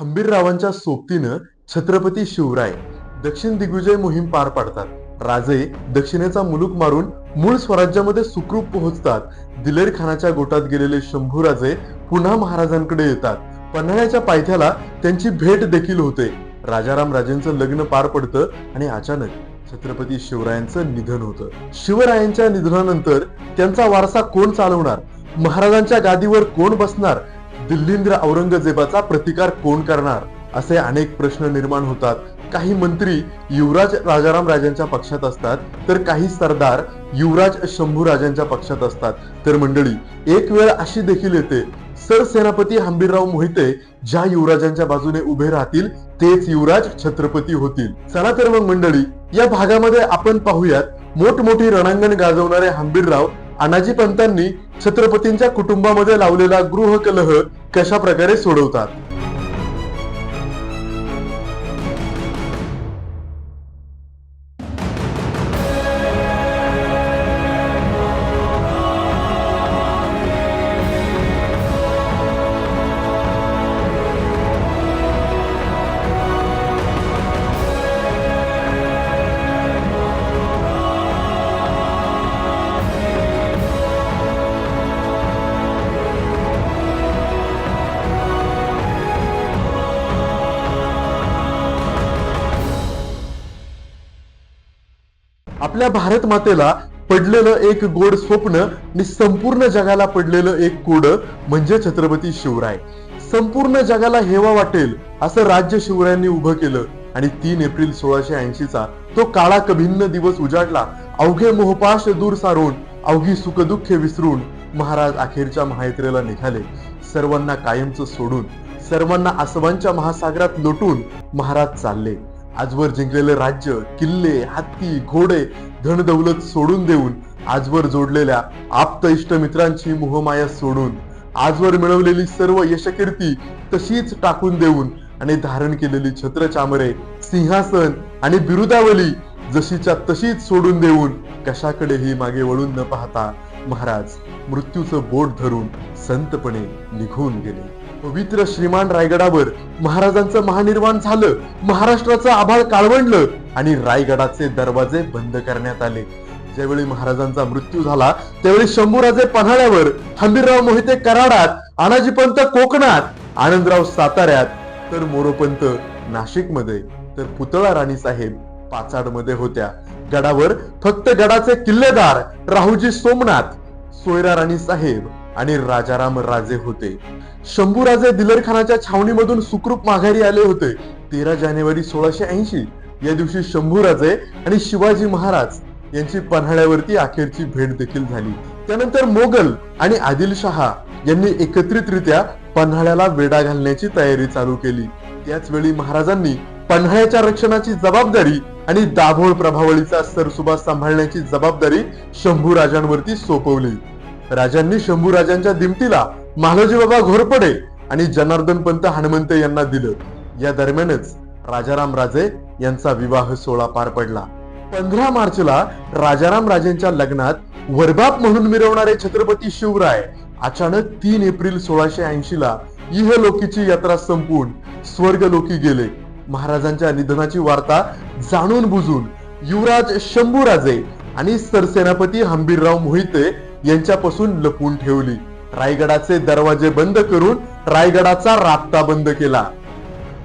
हंबीररावांच्या सोबतीनं छत्रपती शिवराय दक्षिण दिग्विजय मोहीम पार पाडतात. राजे दक्षिणेचा मुलूक मारून मूळ स्वराज्यामध्ये सुखरूप पोहोचतात. दिलेर खानाच्या गोटात गेलेले शंभूराजे पुन्हा महाराजांकडे येतात. पन्हाळ्याच्या पायथ्याला त्यांची भेट देखील होते. राजाराम राजेंचं लग्न पार पडतं आणि अचानक छत्रपती शिवरायांचं निधन होतं. शिवरायांच्या निधनानंतर त्यांचा वारसा कोण चालवणार? महाराजांच्या गादीवर कोण बसणार? दिल्लींद्र औरंगजेबाचा प्रतिकार कोण करणार? असे अनेक प्रश्न निर्माण होतात. काही मंत्री युवराज राजाराम राजांच्या पक्षात असतात तर काही सरदार युवराज शंभू राजांच्या पक्षात असतात. तर मंडळी एक वेळ अशी देखील येते. सरसेनापती हंबीरराव मोहिते ज्या युवराजांच्या बाजूने उभे राहतील तेच युवराज छत्रपती होतील. चला तर मग मंडळी या भागामध्ये आपण पाहूयात मोठमोठी रणांगण गाजवणारे हंबीरराव अनाजी पंतांनी छत्रपतींच्या कुटुंबामध्ये लावलेला गृह कलह कशा प्रकारे सोडवतात? आपल्या भारत मातेला पडलेलं एक गोड स्वप्न आणि संपूर्ण जगाला पडलेलं एक कोड म्हणजे छत्रपती शिवराय. संपूर्ण जगाला हेवा वाटेल असं राज्य शिवरायांनी उभं केलं आणि तीन एप्रिल सोळाशे ऐंशीचा तो काळा कभिन्न दिवस उजाडला. अवघे मोहपाश दूर सारून अवघी सुखदुःखे विसरून महाराज अखेरच्या महायात्रेला निघाले. सर्वांना कायमचं सोडून सर्वांना आसवांच्या महासागरात लोटून महाराज चालले. आजवर जिंकलेले राज्य किल्ले हत्ती घोडे धनदौलत सोडून देऊन आजवर जोडलेल्या आप्त इष्ट मित्रांची मोहमाया सोडून आजवर मिळवलेली सर्व यशकीर्ती तशीच टाकून देऊन आणि धारण केलेली छत्र चामरे सिंहासन आणि बिरुदावली जशीच्या तशीच सोडून देऊन कशाकडेही मागे वळून न पाहता महाराज मृत्यूचं बोट धरून संतपणे निघून गेले. पवित्र श्रीमान रायगडावर महाराजांचं महानिर्वाण झालं महाराष्ट्राचं आभाळ काळवंडलं आणि रायगडाचे दरवाजे बंद करण्यात आले. ज्यावेळी महाराजांचा मृत्यू झाला त्यावेळी शंभूराजे पन्हाळ्यावर हंबीरराव मोहिते कराडात आनाजीपंत कोकणात आनंदराव साताऱ्यात तर मोरोपंत नाशिकमध्ये तर पुतळा राणी साहेब पाचाडमध्ये होत्या. गडावर फक्त गडाचे किल्लेदार राहुजी सोमनाथ सोयरा राणी साहेब आणि राजाराम राजे होते. शंभूराजे दिलरखानाच्या छावणीमधून सुखरूप माघारी आले होते. तेरा जानेवारी सोळाशे ऐंशी या दिवशी शंभूराजे आणि शिवाजी महाराज यांची पन्हाळ्यावरती अखेरची भेट देखील झाली. त्यानंतर मोगल आणि आदिलशहा यांनी एकत्रितरित्या पन्हाळ्याला वेढा घालण्याची तयारी चालू केली. त्याच वेळी महाराजांनी पन्हाळ्याच्या रक्षणाची जबाबदारी आणि दाभोळ प्रभावळीचा सरसुभा सांभाळण्याची जबाबदारी शंभू राजांवरती सोपवली. राजांनी शंभू राजांच्या दिमतीला महालोजी बाबा घोरपडे आणि जनार्दन पंत हनुमंत यांना दिलं. या दरम्यानच राजाराम राजे यांचा विवाह सोहळा पार पडला. पंधरा मार्चला राजाराम राजेंच्या लग्नात वरबाप म्हणून मिरवणारे छत्रपती शिवराय अचानक तीन एप्रिल सोळाशे ऐंशी ला इहलोकीची यात्रा संपून स्वर्गलोकी गेले. महाराजांच्या निधनाची वार्ता जाणून बुजून युवराज शंभूराजे आणि सरसेनापती हंबीरराव मोहिते यांच्यापासून लपून ठेवली. रायगडाचे दरवाजे बंद करून रायगडाचा राबता बंद केला.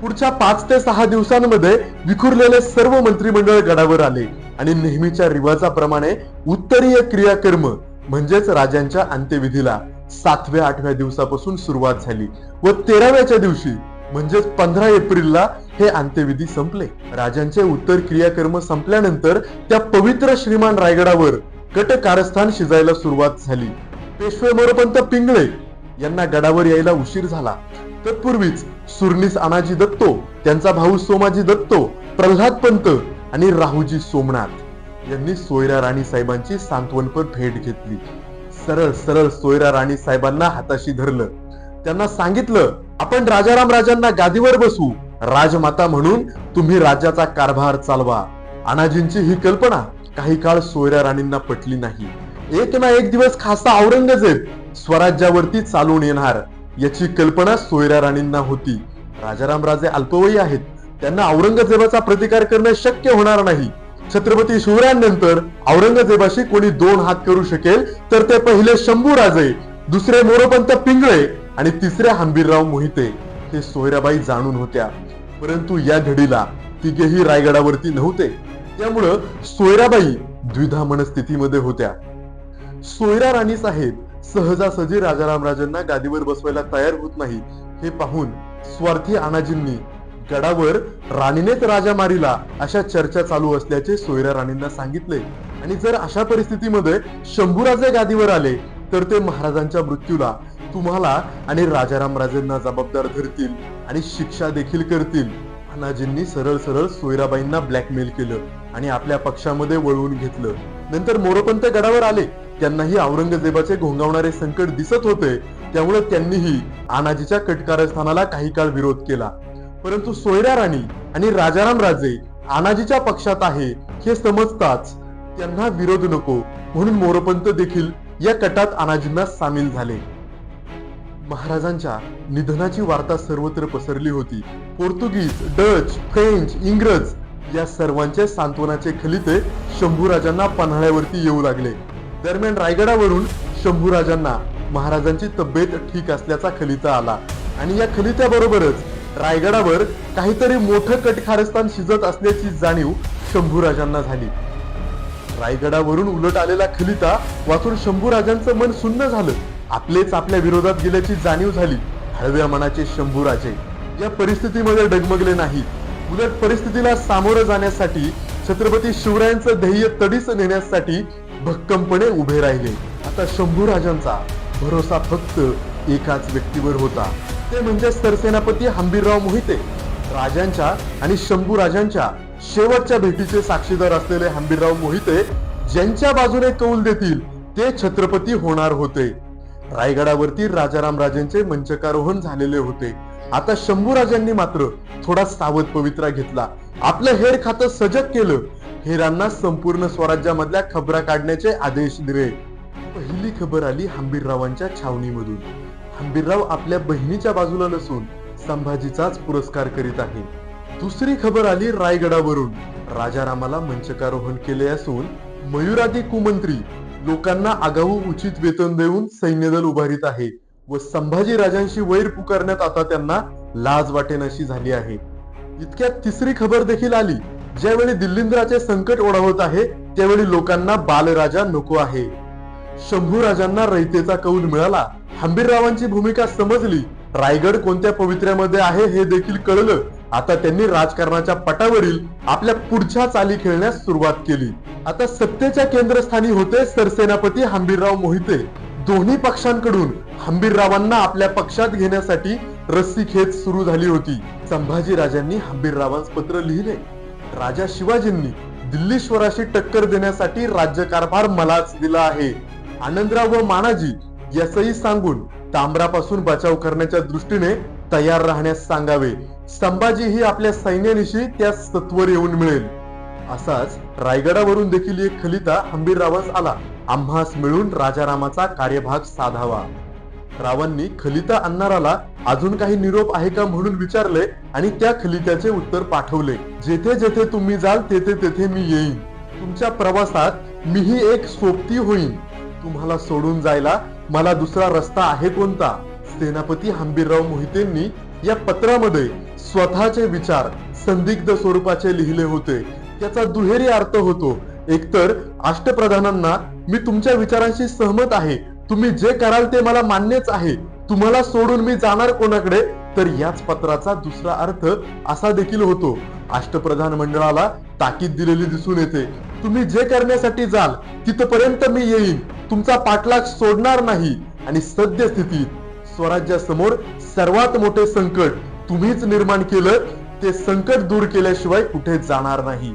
पुढच्या पाच ते सहा दिवसांमध्ये विखुरलेले सर्व मंत्रिमंडळ गडावर आले आणि नेहमीच्या रिवाजाप्रमाणे उत्तरीय क्रियाकर्म म्हणजेच राजांच्या अंत्यविधीला सातव्या आठव्या दिवसापासून सुरुवात झाली व तेराव्याच्या दिवशी म्हणजेच पंधरा एप्रिलला हे अंत्यविधी संपले. राजांचे उत्तर क्रियाकर्म संपल्यानंतर त्या पवित्र श्रीमान रायगडावर कट कारस्थान शिजायला सुरुवात झाली. पेशवे मोरपंत पिंगळे यांना गडावर यायला उशीर झाला. तत्पूर्वीच सुरनीस अनाजी दत्तो त्यांचा भाऊ सोमाजी दत्तो प्रल्हाद पंत आणि राहुजी सोमनाथ यांनी सोयरा राणी साहेबांची सांत्वनपर भेट घेतली. सरळ सरळ सोयरा राणी साहेबांना हाताशी धरलं. त्यांना सांगितलं आपण राजाराम राजांना गादीवर बसू. राजमाता म्हणून तुम्ही राज्याचा कारभार चालवा. अनाजींची ही कल्पना काही काळ सोयऱ्या राणींना पटली नाही. एक ना एक दिवस खासा औरंगजेब स्वराज्यावरती चालून येणार याची कल्पना सोयऱ्या राणींना होती. राजाराम राजे अल्पवयी आहेत. त्यांना औरंगजेबाचा प्रतिकार करणं शक्य होणार नाही. छत्रपती शिवरायांनंतर औरंगजेबाशी कोणी दोन हात करू शकेल तर ते पहिले शंभू राजे दुसरे मोरोपंत पिंगळे आणि तिसरे हंबीरराव मोहिते. हे सोयराबाई जाणून होत्या. परंतु या घडीला तिघेही रायगडावरती नव्हते. त्यामुळं सोयराबाई द्विधा मनस्थितीमध्ये होत्या. सोयरा राणी साहेब सहजासहजी राजाराम राजांना गादीवर बसवायला तयार होत नाही हे पाहून स्वार्थी आनाजींनी गडावर राणीनेच राजा मारिला अशा चर्चा चालू असल्याचे सोयरा राणींना सांगितले. आणि जर अशा परिस्थितीमध्ये शंभूराजे गादीवर आले तर ते महाराजांच्या मृत्यूला तुम्हाला आणि राजाराम राजेंना जबाबदार धरतील आणि शिक्षा देखील करतील. अनाजींनी सरळ सरळ सोयराबाईंना ब्लॅकमेल केलं आणि आपल्या पक्षामध्ये वळवून घेतलं. नंतर मोरोपंत गडावर आले. त्यांनाही औरंगजेबाचे घोंगावणारे संकट दिसत होते. त्यामुळे त्यांनीही आनाजीच्या कटकारस्थानाला काही काळ विरोध केला. परंतु सोयरा राणी आणि राजाराम राजे आनाजीच्या पक्षात आहे हे समजताच त्यांना विरोध नको म्हणून मोरोपंत देखील या कटात अनाजींना सामील झाले. महाराजांच्या निधनाची वार्ता सर्वत्र पसरली होती. पोर्तुगीज डच फ्रेंच इंग्रज या सर्वांचे सांत्वनाचे खलिते शंभूराजांना पन्हाळ्यावरती येऊ लागले. दरम्यान रायगडावरून शंभूराजांना महाराजांची तब्येत ठीक असल्याचा खलिता आला आणि या खलित्याबरोबरच रायगडावर काहीतरी मोठं कटखारस्थान शिजत असल्याची जाणीव शंभूराजांना झाली. रायगडावरून उलट आलेला खलिता वाचून शंभूराजांचं मन सुन्न झालं. आपलेच आपल्या विरोधात गेल्याची जाणीव झाली. हळव्या मनाचे शंभूराजे. या परिस्थितीमध्ये डगमगले नाहीत. उलट परिस्थितीला सामोरं जाण्यासाठी छत्रपती शिवरायांचं ध्येय तडीस नेण्यासाठी भक्कमपणे उभे राहिले. आता शंभूराजांचा भरोसा फक्त एकाच व्यक्तीवर होता. ते म्हणजे सरसेनापती हंबीरराव मोहिते. राजांच्या आणि शंभू राजांच्या शेवटच्या भेटीचे साक्षीदार असलेले हंबीरराव मोहिते ज्यांच्या बाजूने कौल देतील ते छत्रपती होणार होते. रायगडावरती राजाराम राजेंचे मंचकारोहण झालेले होते. आता शंभू राजांनी मात्र थोडा सावध पवित्रा घेतला. आपलं हेर खातं सजग केलं. हेरांना संपूर्ण स्वराज्यामधल्या खबरा काढण्याचे आदेश दिले. पहिली खबर आली हंबीररावांच्या छावणीमधून. हंबीरराव आपल्या बहिणीच्या बाजूला नसून संभाजीचाच पुरस्कार करीत आहे. दुसरी खबर आली रायगडावरून. राजारामाला मंचकारोहण केले असून मयुरादी कुमंत्री लोकांना आगाऊ उचित वेतन देऊन सैन्यदल उभारीत आहे व संभाजी राजांशी वैर पुकारण्यात आता त्यांना लाज वाटेनाशी झाली आहे. इतक्यात तिसरी खबर देखील आली. ज्यावेळी दिल्लींद्राचे संकट ओढावत आहे त्यावेळी लोकांना बालराजा नको आहे. शंभू राजांना रयतेचा कौल मिळाला. हंबीररावांची भूमिका समजली. रायगड कोणत्या पवित्र्यामध्ये आहे हे देखील कळलं. आता त्यांनी राजकारणाच्या पटावरील आपल्या पुढच्या चाली खेळण्यास सुरुवात केली. आता सत्तेच्या केंद्रस्थानी होते सरसेनापती हंबीरराव मोहिते. दोन्ही पक्षांकडून हंबीररावांना आपल्या पक्षात घेण्यासाठी रस्सीखेच सुरू झाली होती. संभाजी राजांनी हंबीररावांस पत्र लिहिले. राजा शिवाजींनी दिल्लीश्वराशी टक्कर देण्यासाठी राज्यकारभार मलाच दिला आहे. आनंदराव व मानाजी याचही सांगून तांबरापासून बचाव करण्याच्या दृष्टीने तयार राहण्यास सांगावे. संभाजी ही आपल्या सैन्यानिशी त्या सत्वर येऊन मिळेल. असाच रायगडावरून देखील एक खलिता हंबीररावास आला. आम्हास मिळून राजारामाचा कार्यभाग साधावा. रावांनी खलिता अन्नाराला अजून काही निरोप आहे का म्हणून विचारले आणि त्या खलित्याचे उत्तर पाठवले. जेथे जेथे तुम्ही जाल तेथे तेथे मी येईन. तुमच्या प्रवासात मीही एक सोबती होईन. तुम्हाला सोडून जायला मला दुसरा रस्ता आहे कोणता? सेनापती हंबीरराव मोहितेंनी या पत्रामध्ये स्वतःचे विचार संदिग्ध स्वरूपाचे लिहिले होते. त्याचा दुहेरी अर्थ होतो. एकतर अष्टप्रधानांना मी तुमच्या विचारांशी सहमत आहे. तुम्ही जे कराल ते मला मान्यच आहे. तुम्हाला सोडून मी जाणार कोणाकडे? तर याच पत्राचा दुसरा अर्थ असा देखील होतो. अष्टप्रधान मंडळाला ताकीद दिलेली दिसून येते. तुम्ही जे करण्यासाठी जाल तिथपर्यंत मी येईन. तुमचा पाठलाग सोडणार नाही. आणि सद्यस्थितीत स्वराज्यासमोर सर्वात मोठे संकट तुम्हीच निर्माण केलं ते संकट दूर केल्याशिवाय कुठे जाणार नाही.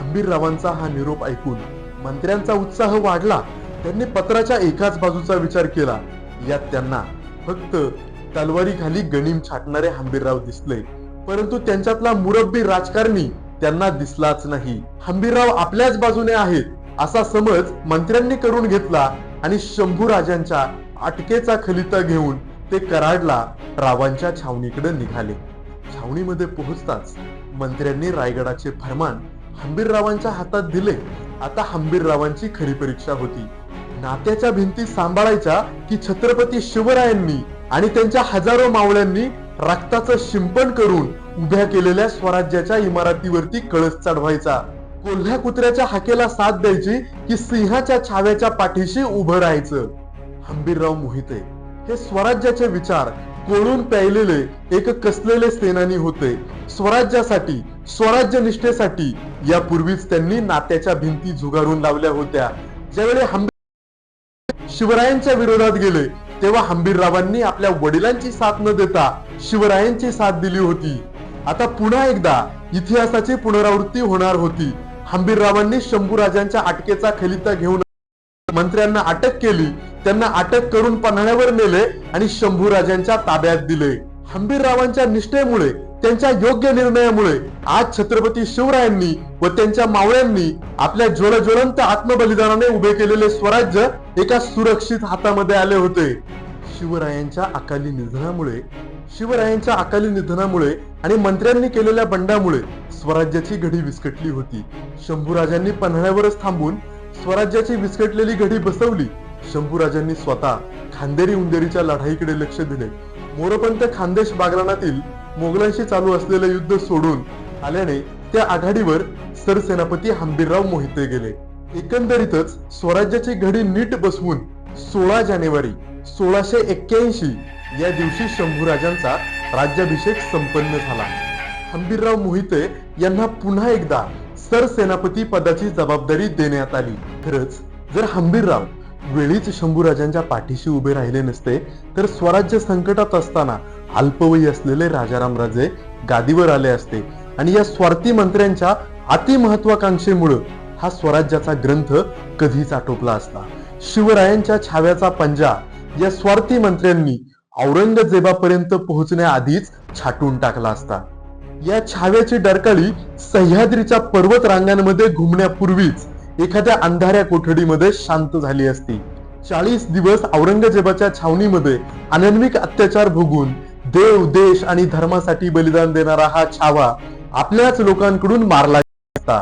हंबीररावांचा हा निरोप ऐकून मंत्र्यांचा उत्साह वाढला. त्यांनी पत्राच्या एकाच बाजूचा विचार केला. यात त्यांना फक्त तलवारी खाली गणिम छाटणारे हंबीरराव दिसले. परंतु त्यांच्यातला मुरब्बी राजकारणी त्यांना दिसलाच नाही. हंबीरराव आपल्याच बाजूने आहेत असा समज मंत्र्यांनी करून घेतला आणि शंभू राजांच्या अटकेचा खलिता घेऊन ते कराडला रावांच्या छावणीकडे निघाले. छावणीमध्ये पोहोचताच मंत्र्यांनी रायगडाचे फरमान हंबीररावांच्या हातात दिले. आता हंबीररावांची खरी परीक्षा होती. नात्याच्या भिंती सांभाळायच्या की छत्रपती शिवरायांनी आणि त्यांच्या हजारो मावळ्यांनी रक्ताचं शिंपण करून उभ्या केलेल्या स्वराज्याच्या इमारतीवरती कळस चढवायचा. कोल्ह्या कुत्र्याच्या हाकेला साथ द्यायची की सिंहाच्या छाव्याच्या पाठीशी उभं राहायचं. हंबीरराव मोहिते हे स्वराज्याचे विचार कोळून प्यायलेले एक कसलेले सेनानी होते. स्वराज्यासाठी स्वराज्य निष्ठेसाठी यापूर्वीच त्यांनी नात्याच्या भिंती झुगारून लावल्या होत्या. ज्यावेळी हंबीर शिवरायांच्या विरोधात गेले तेव्हा हंबीररावांनी आपल्या वडिलांची साथ न देता शिवरायांची साथ दिली होती. आता पुन्हा एकदा इतिहासाची पुनरावृत्ती होणार होती. हंबीररावांनी शंभूराजांच्या अटकेचा खलिता घेऊन मंत्र्यांना अटक केली. त्यांना अटक करून पन्हाळ्यावर नेले आणि शंभूराजांच्या ताब्यात दिले. हंबीररावांच्या निष्ठेमुळे त्यांच्या योग्य निर्णयामुळे आज छत्रपती शिवरायांनी व त्यांच्या मावळ्यांनी आपल्या ज्वलज्वलंत आत्मबलिदानाने उभे केलेले स्वराज्य एका सुरक्षित हातामध्ये आले होते. शिवरायांच्या अकाली निधनामुळे शिवरायांच्या अकाली निधनामुळे आणि मंत्र्यांनी केलेल्या बंडामुळे स्वराज्याची घडी विस्कटली होती. शंभूराजांनी पन्हाळ्यावरच थांबून स्वराज्याची विस्कटलेली घडी बसवली. शंभूराजांनी स्वतः खांदेरी उंदेरीच्या लढाईकडे लक्ष दिले. मोरपंत खानदेश बागलाणातील मोगलांशी चालू असलेले युद्ध सोडून आल्याने त्या आघाडीवर सरसेनापती हंबीरराव मोहिते गेले. एकंदरीतच स्वराज्याची घडी नीट बसवून सोळा जानेवारी सोळाशे एक्क्याऐंशी या दिवशी शंभूराजांचा राज्याभिषेक संपन्न झाला. हंबीरराव मोहिते यांना पुन्हा एकदा सरसेनापती पदाची जबाबदारी देण्यात आली. खरंच जर हंबीरराव वेळीच शंभूराजांच्या पाठीशी उभे राहिले नसते तर स्वराज्य संकटात असताना अल्पवयी असलेले राजाराम राजे गादीवर आले असते. आणि या स्वार्थी मंत्र्यांच्या अतिमहत्वाकांक्षेमुळे हा स्वराज्याचा ग्रंथ कधीच आटोपला असता. शिवरायांच्या छाव्याचा पंजा या स्वार्थी मंत्र्यांनी औरंगजेबापर्यंत पोहोचण्याआधीच छाटून टाकला असता. या छाव्याची डरकाळी सह्याद्रीच्या पर्वत रांगांमध्ये घुमण्यापूर्वीच एखाद्या अंधाऱ्या कोठडीमध्ये शांत झाली असती. चाळीस दिवस औरंगजेबाच्या छावणीमध्ये अनन्विक अत्याचार भोगून देव देश आणि धर्मासाठी बलिदान देणारा हा छावा आपल्याच लोकांकडून मारला असता.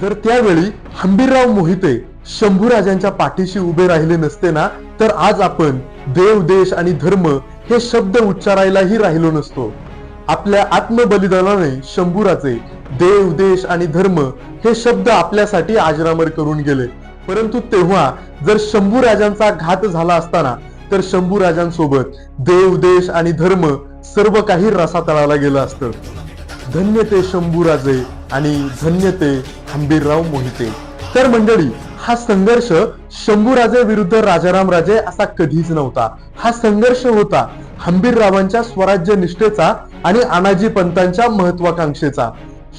जर त्यावेळी हंबीरराव मोहिते शंभूराजांच्या पाठीशी उभे राहिले नसते ना तर आज आपण देव देश आणि धर्म हे शब्द उच्चारायलाही राहिलो नसतो. आपल्या आत्मबलिदानाने शंभूराचे देव देश आणि धर्म हे शब्द आपल्यासाठी आजरामर करून गेले. परंतु तेव्हा जर शंभू राजांचा घात झाला असताना तर शंभू राजांसोबत देव देश आणि धर्म सर्व काही रसातळाला गेलं असतं. धन्य ते शंभूराजे आणि धन्य ते हंबीरराव मोहिते. तर मंडळी हा संघर्ष शंभूराजे विरुद्ध राजाराम राजे असा कधीच नव्हता. हा संघर्ष होता हंबीररावांच्या स्वराज्य निष्ठेचा आणि अनाजी पंतांच्या महत्वाकांक्षेचा.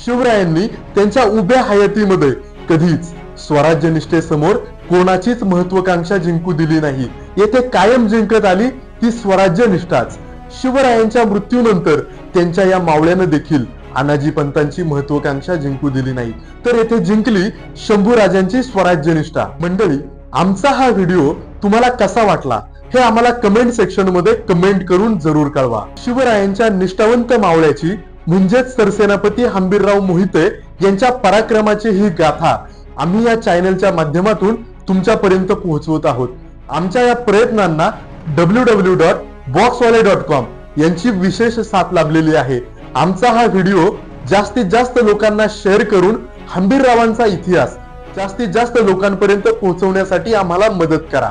शिवरायांनी त्यांच्या उभ्या हयातीमध्ये कधीच स्वराज्य निष्ठेसमोर कोणाचीच महत्वाकांक्षा जिंकू दिली नाही. येथे कायम जिंकत आली ती स्वराज्य निष्ठाच शिवरायांच्या मृत्यूनंतर त्यांच्या या मावळ्यानं देखील अनाजी पंतांची महत्वाकांक्षा जिंकू दिली नाही. तर येथे जिंकली शंभूराजांची स्वराज्य निष्ठा मंडळी आमचा हा व्हिडिओ तुम्हाला कसा वाटला? हे आम्हाला कमेंट सेक्शनमध्ये कमेंट करून जरूर कळवा. शिवरायांच्या निष्ठावंत मावळ्याची म्हणजेच सरसेनापती हंबीरराव मोहिते यांच्या पराक्रमाची ही गाथा आम्ही या चॅनलच्या माध्यमातून तुमच्यापर्यंत पोहोचवत आहोत. आमच्या या प्रयत्नांना W W dot बॉक्सवाले dot com यांची विशेष साथ लाभलेली आहे. आमचा हा व्हिडिओ जास्तीत जास्त लोकांना शेअर करून हंबीररावांचा इतिहास जास्तीत जास्त लोकांपर्यंत पोहोचवण्यासाठी आम्हाला मदत करा.